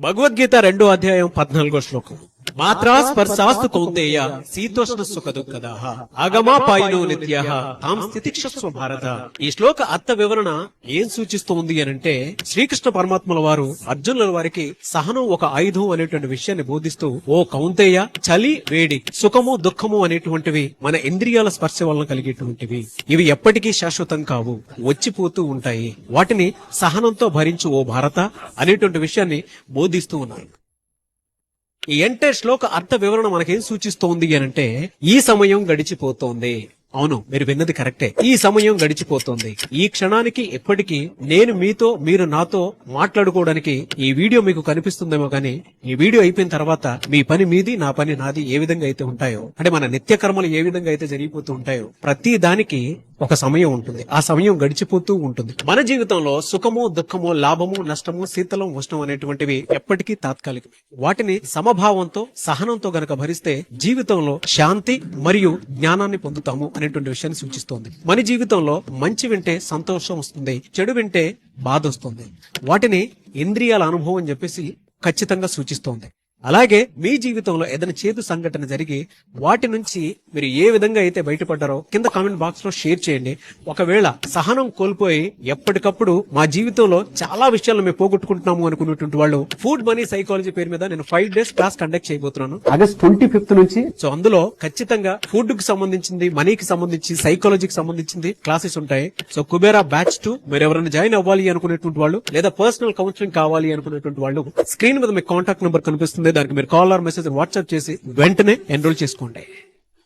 భగవద్గీత రెండో అధ్యాయం పద్నాలుగో శ్లోకం. మాత్రా స్పర్శాస్తు కౌంతేయ శీతోష్ణ సుఖ దుఃఖద ఆగమాపాయినో నిత్య తాం స్థితిక్షస్వ భారత. ఈ శ్లోక అర్థ వివరణ ఏం సూచిస్తుంది అని అంటే శ్రీకృష్ణ పరమాత్మల వారు అర్జునుల వారికి సహనం ఒక ఆయుధం అనేటువంటి విషయాన్ని బోధిస్తూ ఓ కౌంతేయ చలి వేడి సుఖము దుఃఖము అనేటువంటివి మన ఇంద్రియాల స్పర్శ వలన కలిగేటువంటివి. ఇవి ఎప్పటికీ శాశ్వతం కావు వచ్చిపోతూ ఉంటాయి. వాటిని సహనంతో భరించు ఓ భారత అనేటువంటి విషయాన్ని బోధిస్తూ ఉన్నారు. ఈ ఎంటైర్ శ్లోక అర్థ వివరణ మనకేం సూచిస్తోంది అని అంటే ఈ సమయం గడిచిపోతోంది. అవును మీరు విన్నది కరెక్టే. ఈ సమయం గడిచిపోతుంది. ఈ క్షణానికి ఎప్పటికీ నేను మీతో మీరు నాతో మాట్లాడుకోవడానికి ఈ వీడియో మీకు కనిపిస్తుందేమో కానీ ఈ వీడియో అయిపోయిన తర్వాత మీ పని మీది నా పని నాది ఏ విధంగా అయితే ఉంటాయో అంటే మన నిత్య కర్మలు ఏ విధంగా అయితే జరిగిపోతూ ఉంటాయో ప్రతి దానికి ఒక సమయం ఉంటుంది. ఆ సమయం గడిచిపోతూ ఉంటుంది. మన జీవితంలో సుఖము దుఃఖము లాభము నష్టము శీతలం ఉష్ణం అనేటువంటివి ఎప్పటికీ తాత్కాలికమే. వాటిని సమభావంతో సహనంతో గనక భరిస్తే జీవితంలో శాంతి మరియు జ్ఞానాన్ని పొందుతాము అనేటువంటి విషయాన్ని సూచిస్తోంది. మన జీవితంలో మంచి వింటే సంతోషం వస్తుంది చెడు వింటే బాధ వస్తుంది. వాటిని ఇంద్రియాల అనుభవం అని చెప్పేసి ఖచ్చితంగా సూచిస్తోంది. అలాగే మీ జీవితంలో ఏదైనా చేదు సంఘటన జరిగి వాటి నుంచి మీరు ఏ విధంగా అయితే బయటపడ్డారో కింద కామెంట్ బాక్స్లో షేర్ చేయండి. ఒకవేళ సహనం కోల్పోయి ఎప్పటికప్పుడు మా జీవితంలో చాలా విషయాలు మేము పోగొట్టుకుంటున్నాము అనుకున్నటువంటి వాళ్ళు ఫుడ్ మనీ సైకాలజీ పేరు మీద నేను ఫైవ్ డేస్ క్లాస్ కండక్ట్ చేయబోతున్నాను. ఆగస్ట్ ట్వంటీ ఫిఫ్త్ నుంచి సో అందులో ఖచ్చితంగా ఫుడ్కి సంబంధించింది మనీకి సంబంధించి సైకాలజీకి సంబంధించింది క్లాసెస్ ఉంటాయి. సో కుబేరా బ్యాచ్ టూ మీరు ఎవరైనా జాయిన్ అవ్వాలి అనుకునేటువంటి వాళ్ళు లేదా పర్సనల్ కౌన్సిలింగ్ కావాలి అనుకునేటువంటి వాళ్ళు స్క్రీన్ మీద మీకు కాంటాక్ట్ నెంబర్ కనిపిస్తుంది. దానికి మీరు కాల్ ఆర్ మెసేజ్ వాట్సాప్ చేసి వెంటనే ఎన్రోల్ చేసుకోండి.